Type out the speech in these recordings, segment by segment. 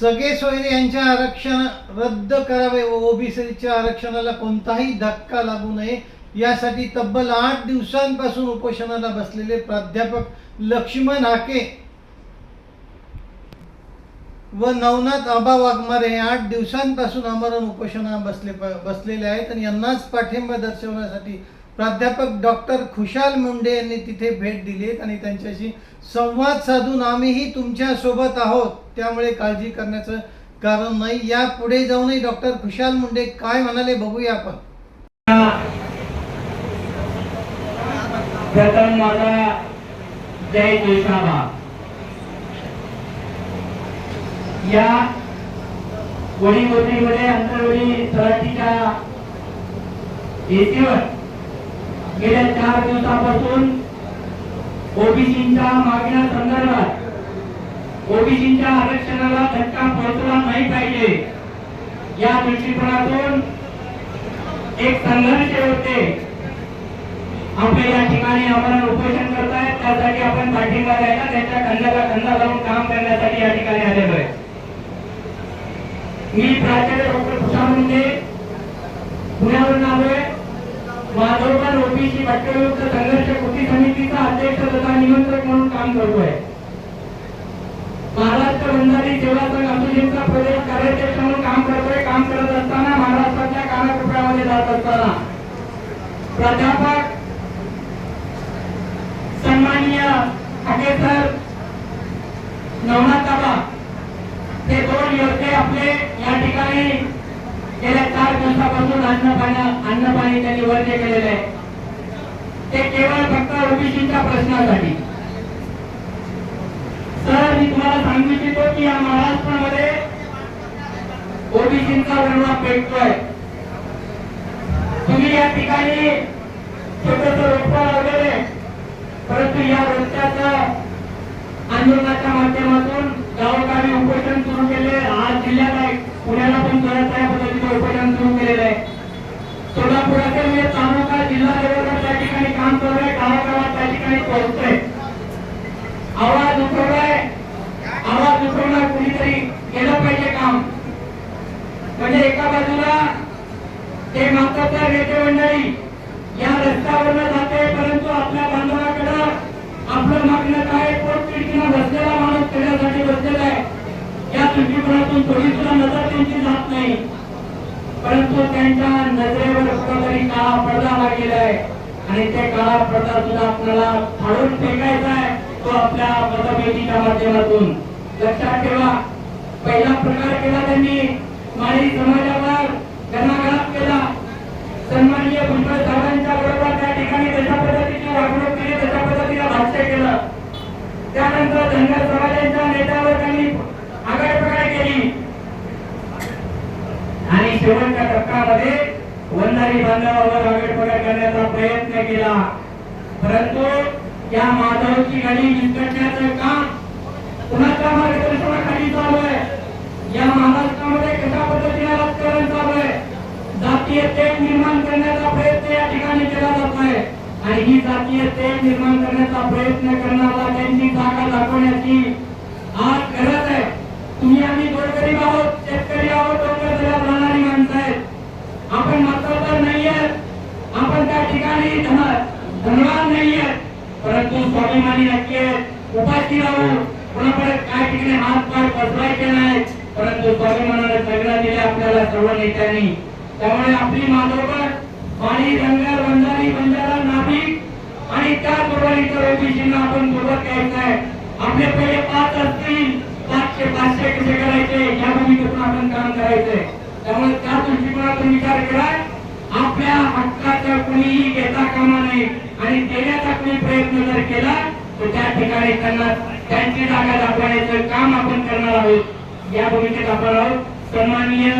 सगळे सोयरे यांच्या आरक्षण रद्द करावे. व ओबीसीच्या आरक्षणाला कोणताही धक्का लागू नये. यासाठी तब्बल आठ दिवसांपासून उपोषणाला बसलेले प्राध्यापक लक्ष्मण हाके व नवनाथ आबा वाघमारे हे आठ दिवसांपासून आमरण उपोषणा बसले बसलेले आहेत आणि यांनाच पाठिंबा दर्शवण्यासाठी प्राध्यापक डॉक्टर खुशाल मुंडे यांनी तिथे भेट दिली आणि त्यांच्याशी संवाद साधून आम्हीही तुमच्यासोबत आहोत. त्यामुळे काळजी करण्याचं कारण नाही. या पुढे जाऊनही डॉक्टर खुशाल मुंडे काय म्हणाले बघूया आपण. जय या वडीगोत्रीमध्ये अंतरवडी तलाठीच्या येथीवर गेल्या चार दिवसापासून ओबीसीच्या मागण्या संदर्भात ओबीसीच्या आरक्षणाला धक्का पोहोचला नाही पाहिजे. या दृष्टिकोनातून एक संघर्ष होते. आपले या ठिकाणी आपण उपोषण करतायत त्यासाठी आपण पाठिंबा द्यायला त्यांच्या खंडाचा खंडा लावून काम करण्यासाठी या ठिकाणी आलेलो आहे. मी प्राचार्य डॉक्टर कुशाल मुंडे पुण्यावरून आलोय. माधवकर ओबीसी भटकविरुद्ध संघर्ष कृती समितीचा अध्यक्ष तथा निमंत्रक म्हणून काम करतोय. महाराष्ट्र बंधारी सेवा संघ असोसिएशनचा प्रदेश कार्याध्यक्ष म्हणून काम करतोय. काम करत असताना महाराष्ट्राच्या कानाकोपऱ्यामध्ये जात असताना प्राध्यापक सन्माननीय हाकेसर नवनाथ बाबा हे दोन योद्धे आपले या ठिकाणी गेल्या चार दिवसापासून अन्न पाण्या अन्न पाणी त्यांनी केलेले आहे ते केवळ फक्त ओबीसीच्या प्रश्नासाठी. सर मी तुम्हाला सांगू इच्छितो की या महाराष्ट्रामध्ये ओबीसीचा वरवा पेटतोय. तुम्ही या ठिकाणी छोटस रोपा वगैरे परंतु या रस्त्याच्या आंदोलनाच्या माध्यमातून गावोगावी उपोषण सुरू केले आज जिल्ह्यात आहे पुण्याला पण जोरात या पद्धतीचं उपोषण सुरू केलेलं आहे सोलापुरातील मी तालुका जिल्हा लेवलवर त्या ठिकाणी काम चालू आहे गावागावात त्या ठिकाणी पोहोचतोय आवाज उठवलाय आवाज उठवणार कुणीतरी केलं पाहिजे काम म्हणजे एका बाजूला आपल्या नेते मंडळी या रस्त्यावरनं जाते परंतु आपल्या बांधवाकडे आपलं मागणं काय? पोट खिडकीनं बसलेला माणूस करण्यासाठी बसलेला आहे. या दृष्टिकोनातून थोडी सुद्धा नजर त्यांची जात नाही. परंतु त्यांच्या नजरेवर कुठेतरी काळा पडदा लागलेला आहे. आणि ते काळा पडदा सुद्धा आपल्याला फाडून फेकायचा आहे तो आपल्या मतभेदीच्या माध्यमातून. लक्षात ठेवा पहिला प्रकार केला त्यांनी. माळी समाजावर घराघरा बरोबर त्या ठिकाणी कशा पद्धतीची वागणूक केली तशा पद्धतीने भाष्य केलं. त्यानंतर धनगर समाजाच्या नेत्यावर त्यांनी केली. आणि शेवटच्या टप्प्यामध्ये बांधवावर करण्याचा प्रयत्न केला. परंतु या माधवची गाडी विस्कटण्याचं काम कुणाच्या मार्गदर्शनाखाली चालू आहे. या महाराष्ट्रामध्ये कशा पद्धतीने राजकारण चालू आहे? जातीय ही जातीय ते निर्माण करण्याचा प्रयत्न करणारा त्यांची जागा दाखवण्याची आज गरज आहे. तुम्ही आम्ही गोरगरीब आहोत शेतकरी आहोत डोंगर दऱ्यात राहणारी माणसं आहेत. आपण मात्रतर नाही आहेत आपण त्या ठिकाणी धनवान नाही आहेत परंतु स्वाभिमानी नक्की आहेत उपाशी राहू. कोणाकडे काय ठिकाणी हात पाय पसरायचे नाही परंतु स्वाभिमानाने सगळ्या दिल्या आपल्याला सर्व नेत्यांनी. त्यामुळे आपली माधवकर पाणी रंगार बंजारी आणि त्याचबरोबर इतर ओबीसीना आपण सोबत घ्यायचं आहे आपले पहिले पाच असतील पाचशे पाचशे कसे करायचे? या भूमिकेतून आपण काम करायचंय. त्यामुळे त्या दृष्टिकोनातून विचार करा आपल्या हक्काचा कुणीही घेता कामा नये आणि देण्याचा कुणी प्रयत्न जर केला तर त्या ठिकाणी त्यांना त्यांची जागा दाखवण्याचं काम आपण करणार आहोत. या भूमिकेत आपण आहोत. सन्माननीय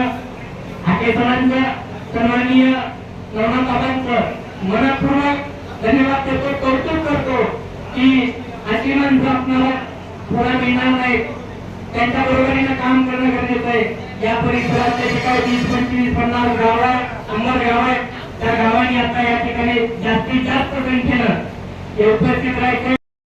हाके सरांचं सन्माननीय नवनाथाबांचं मनपूर्वक धन्यवाद त्याचं कौतुक करतो की अशी माणसं आपल्याला पुढे मिळणार नाही त्यांच्या बरोबरीनं काम करणं गरजेचं आहे. या परिसरात जे काही वीस पंचवीस पन्नास गाव आहे शंभर गाव आहे त्या गावांनी आता या ठिकाणी जास्तीत जास्त संख्येनं उपस्थित राहायचे